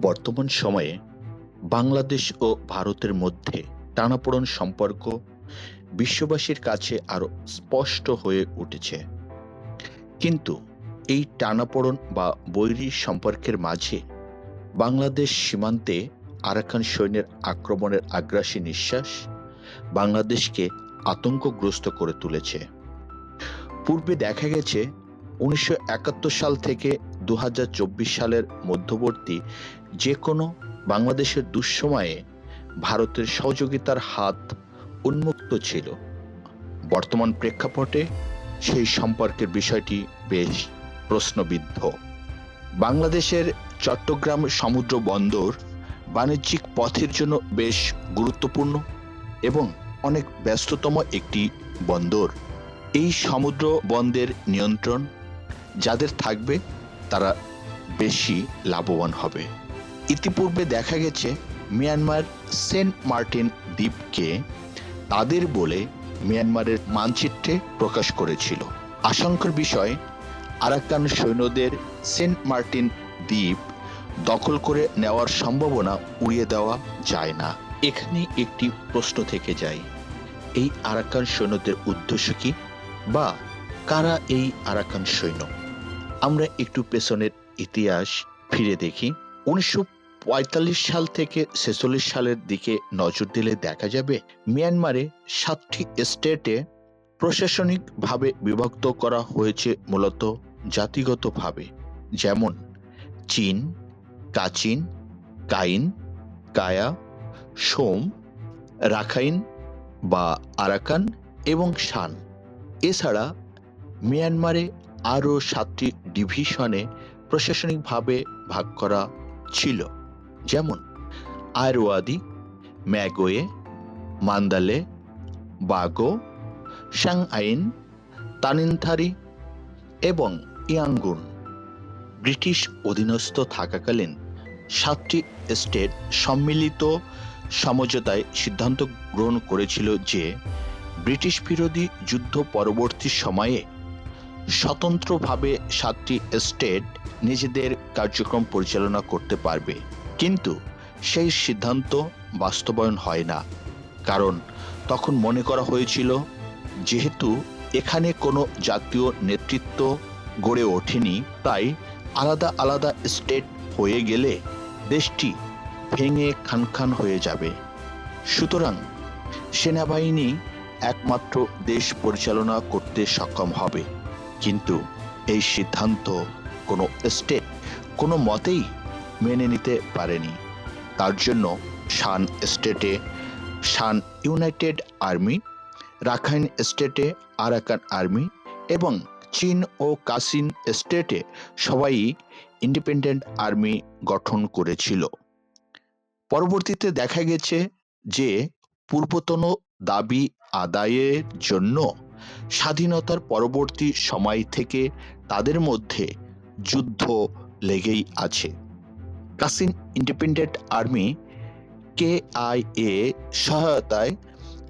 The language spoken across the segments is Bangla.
বর্তমান সময়ে বাংলাদেশ ও ভারতের মধ্যে টানাপোড়েন সম্পর্ক বিশ্ববাসীর কাছে আরও স্পষ্ট হয়ে উঠেছে। কিন্তু এই টানাপোড়েন বা বৈরী সম্পর্কের মাঝে বাংলাদেশ সীমান্তে আরাকান সৈন্যের আক্রমণের আগ্রাসী নিঃশ্বাস বাংলাদেশকে আতঙ্কগ্রস্ত করে তুলেছে। পূর্বে দেখা গেছে, উনিশশো একাত্তর সাল থেকে দু হাজার চব্বিশ সালের মধ্যবর্তী যে কোনো বাংলাদেশের দুঃসময়ে ভারতের সহযোগিতার হাত উন্মুক্ত ছিল। বর্তমান প্রেক্ষাপটে সেই সম্পর্কের বিষয়টি বেশ প্রশ্নবিদ্ধ। বাংলাদেশের চট্টগ্রাম সমুদ্র বন্দর বাণিজ্যিক পথের জন্য বেশ গুরুত্বপূর্ণ এবং অনেক ব্যস্ততম একটি বন্দর। এই সমুদ্র বন্দরের নিয়ন্ত্রণ যাদের থাকবে তারা বেশি লাভবান হবে। ইতিপূর্বে দেখা গেছে মিয়ানমার সেন্ট মার্টিন দ্বীপকে তাদের বলে মিয়ানমারের মানচিত্রে প্রকাশ করেছিল। আশঙ্কার বিষয়, আরাকান সৈন্যদের সেন্ট মার্টিন দ্বীপ দখল করে নেওয়ার সম্ভাবনা উড়িয়ে দেওয়া যায় না। এখানে একটি প্রশ্ন থেকে যায়, এই আরাকান সৈন্যদের উদ্দেশ্য কি বা কারা এই আরাকান সৈন্য? আমরা একটু পেছনের ইতিহাস ফিরে দেখি। উনিশশো পঁয়তাল্লিশ সাল থেকে ছেচল্লিশ সালের দিকে নজর দিলে দেখা যাবে মিয়ানমারে সাতটি স্টেটে প্রশাসনিকভাবে বিভক্ত করা হয়েছে মূলত জাতিগতভাবে। যেমন চীন, কাচিন, কাইন, কায়া, সোম, রাখাইন বা আরাকান এবং শান। এছাড়া মিয়ানমারে আরও সাতটি ডিভিশনে প্রশাসনিকভাবে ভাগ করা ছিল। যেমন আয়রোয়াদি ম্যাগোয়ে, মান্দালে, বাগো সাংআইন তানিনথারি এবং ইয়াঙ্গুন। ব্রিটিশ অধীনস্থ থাকাকালীন সাতটি স্টেট সম্মিলিত সমঝোতায় সিদ্ধান্ত গ্রহণ করেছিল যে ব্রিটিশ বিরোধী যুদ্ধ পরবর্তী সময়ে স্বতন্ত্রভাবে সাতটি স্টেট নিজেদের কার্যক্রম পরিচালনা করতে পারবে। কিন্তু সেই সিদ্ধান্ত বাস্তবায়ন হয় না। কারণ তখন মনে করা হয়েছিল, যেহেতু এখানে কোনো জাতীয় নেতৃত্ব গড়ে ওঠেনি, তাই আলাদা আলাদা স্টেট হয়ে গেলে দেশটি ভেঙে খান খান হয়ে যাবে। সুতরাং সেনাবাহিনী একমাত্র দেশ পরিচালনা করতে সক্ষম হবে। কিন্তু এই সিদ্ধান্ত কোনো স্টেট কোনো মতেই মেনে নিতে পারেনি। তার জন্য শান স্টেটে, শান ইউনাইটেড আর্মি, রাখাইন স্টেটে, আরাকান আর্মি এবং চীন ও কাসিন স্টেটে সবাই ইন্ডিপেন্ডেন্ট আর্মি গঠন করেছিল। পরবর্তীতে দেখা গেছে যে পূর্বতন দাবি আদায়ের জন্য স্বাধীনতার পরবর্তী সময় থেকে তাদের মধ্যে যুদ্ধ লেগেই আছে। Kachin Independent Army K I A সহায়তায়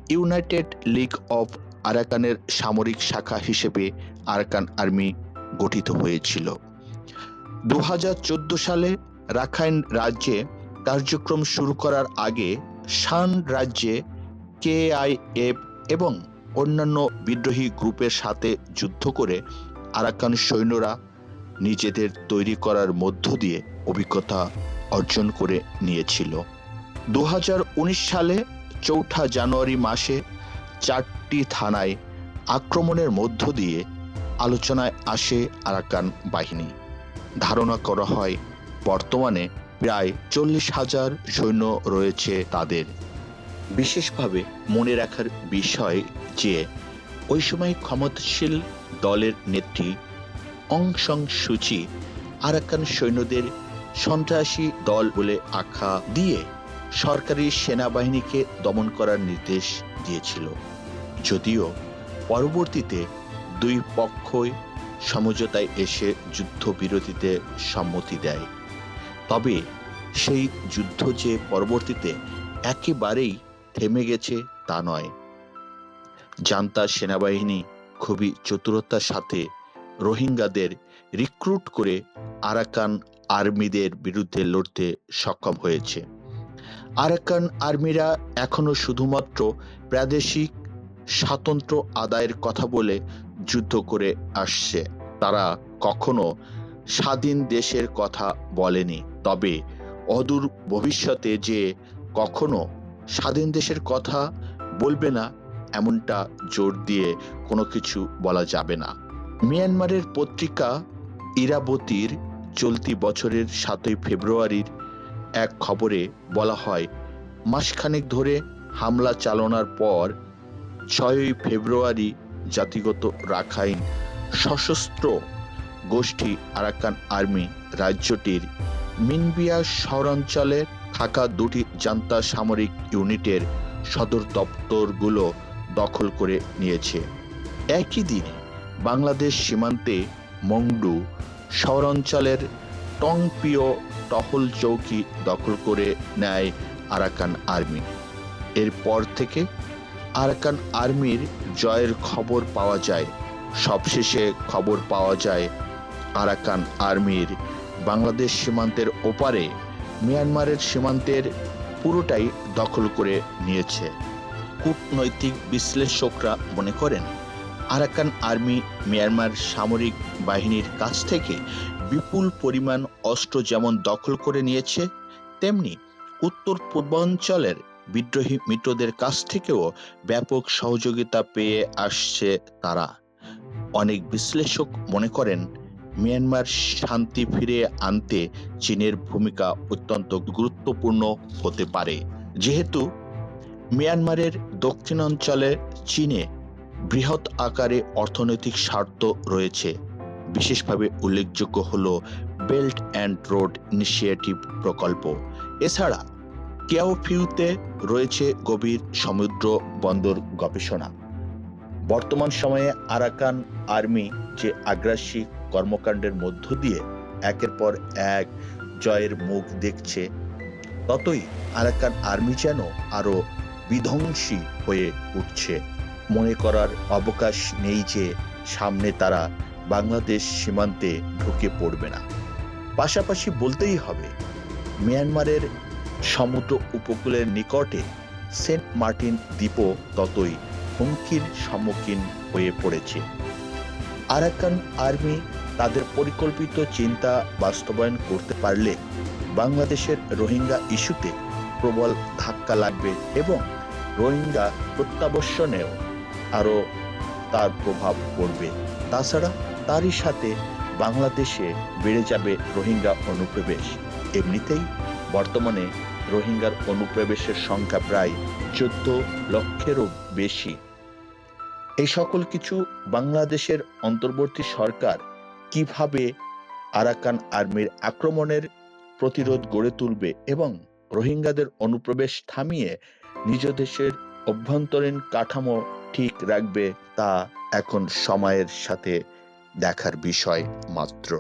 ইউনাইটেড লিগ অফ আরাকানের সামরিক শাখা হিসেবে আরাকান আর্মি গঠিত হয়েছিল। দু হাজার চোদ্দ সালে রাখাইন রাজ্যে কার্যক্রম শুরু করার আগে শান রাজ্যে কেআইএফ এবং অন্যান্য বিদ্রোহী গ্রুপের সাথে যুদ্ধ করে আরাকান সৈন্যরা নিজেদের তৈরি করার মধ্য দিয়ে অভিজ্ঞতা অর্জন করে নিয়েছিল। দু হাজার উনিশ সালে চৌঠা জানুয়ারি মাসে চারটি থানায় আক্রমণের মধ্য দিয়ে আলোচনায় আসে আরাকান বাহিনী। ধারণা করা হয়, বর্তমানে প্রায় চল্লিশ হাজার সৈন্য রয়েছে তাদের। বিশেষভাবে মনে রাখার বিষয় যে, ওই সময় ক্ষমতাশীল দলের নেত্রী অং সং সুচি, আরাকান সৈন্যদের সন্ত্রাসী দল বলে আখ্যা দিয়ে সরকারি সেনাবাহিনীকে দমন করার নির্দেশ দিয়েছিল। যদিও পরবর্তীতে দুই পক্ষই সমঝোতায় এসে যুদ্ধবিরতিতে সম্মতি দেয়। তবে সেই যুদ্ধ যে পরবর্তীতে একেবারেই থেমে গেছে তা নয়। জান্তা সেনাবাহিনী খুবই চতুরতার সাথে রোহিঙ্গাদের রিক্রুট করে আরাকান আর্মিদের বিরুদ্ধে লড়তে সক্ষম হয়েছে। আরাকান আর্মিরা এখনও শুধুমাত্র প্রাদেশিক স্বাতন্ত্র্য আদায়ের কথা বলে যুদ্ধ করে আসছে। তারা কখনো স্বাধীন দেশের কথা বলেনি, তবে অদূর ভবিষ্যতে যে কখনো স্বাধীন দেশের কথা বলবে না, এমনটা জোর দিয়ে কোনো কিছু বলা যাবে না। মিয়ানমারের পত্রিকা ইরাবতীর চলতি বছরের সাতই ফেব্রুয়ারির এক খবরে বলা হয়, মাসখানেক ধরে হামলা চালানোর পর ছয়ই ফেব্রুয়ারি জাতিগত রাখাইন সশস্ত্র গোষ্ঠী আরাকান আর্মি রাজ্যটির মিনবিয়া শহরাঞ্চলে থাকা দুটি জান্তা সামরিক ইউনিটের সদর দপ্তরগুলো দখল করে নিয়েছে। একই দিনে বাংলাদেশ সীমান্তে মংডু শহরাঞ্চলের টংপিও টহল চৌকি দখল করে নেয় আরাকান আর্মি। এরপর থেকে আরাকান আর্মির জয়ের খবর পাওয়া যায়। সবশেষে খবর পাওয়া যায় আরাকান আর্মির বাংলাদেশ সীমান্তের ওপারে মিয়ানমারের সীমান্তের পুরোটাই দখল করে নিয়েছে। কূটনৈতিক বিশ্লেষকরা মনে করেন আরাকান আর্মি মিয়ানমার সামরিক বাহিনীর কাছ থেকে বিপুল পরিমাণ অস্ত্র যেমন দখল করে নিয়েছে, তেমনি উত্তর পূর্বাঞ্চলের বিদ্রোহী মিত্রদের কাছ থেকেও ব্যাপক সহযোগিতা পেয়ে আসছে তারা। অনেক বিশ্লেষক মনে করেন, মিয়ানমার শান্তি ফিরে আনতে চীনের ভূমিকা অত্যন্ত গুরুত্বপূর্ণ হতে পারে। যেহেতু মিয়ানমারের দক্ষিণাঞ্চলে চীনে বৃহৎ আকারে অর্থনৈতিক স্বার্থ রয়েছে। বিশেষভাবে উল্লেখযোগ্য হল বেল্ট অ্যান্ড রোড ইনিশিয়েটিভ প্রকল্প। এছাড়া কেওফিউতে রয়েছে গভীর সমুদ্র বন্দর গবেষণা। বর্তমান সময়ে আরাকান আর্মি যে আগ্রাসী কর্মকাণ্ডের মধ্য দিয়ে একের পর এক জয়ের মুখ দেখছে, ততই আরাকান আর্মি যেন আরও বিধ্বংসী হয়ে উঠছে। মনে করার অবকাশ নেই যে সামনে তারা বাংলাদেশ সীমান্তে ঢুকে পড়বে না। পাশাপাশি বলতেই হবে, মিয়ানমারের সমুদ্র উপকূলের নিকটে সেন্ট মার্টিন দ্বীপও ততই হুমকির সম্মুখীন হয়ে পড়েছে। আরাকান আর্মি তাদের পরিকল্পিত চিন্তা বাস্তবায়ন করতে পারলে বাংলাদেশের রোহিঙ্গা ইস্যুতে প্রবল ধাক্কা লাগবে এবং রোহিঙ্গা প্রত্যাবর্ষণেও আরও তার প্রভাব পড়বে। তাছাড়া তারই সাথে বাংলাদেশে বেড়ে যাবে রোহিঙ্গা অনুপ্রবেশ। এমনিতেই বর্তমানে রোহিঙ্গার অনুপ্রবেশের সংখ্যা প্রায় চোদ্দ লক্ষেরও বেশি। এই সকল কিছু বাংলাদেশের অন্তর্বর্তী সরকার কীভাবে আরাকান আর্মির আক্রমণের প্রতিরোধ গড়ে তুলবে এবং রোহিঙ্গাদের অনুপ্রবেশ থামিয়ে নিজ দেশের অভ্যন্তরীণ কাঠামো ঠিক রাখবে তা এখন সময়ের সাথে দেখার বিষয় মাত্র।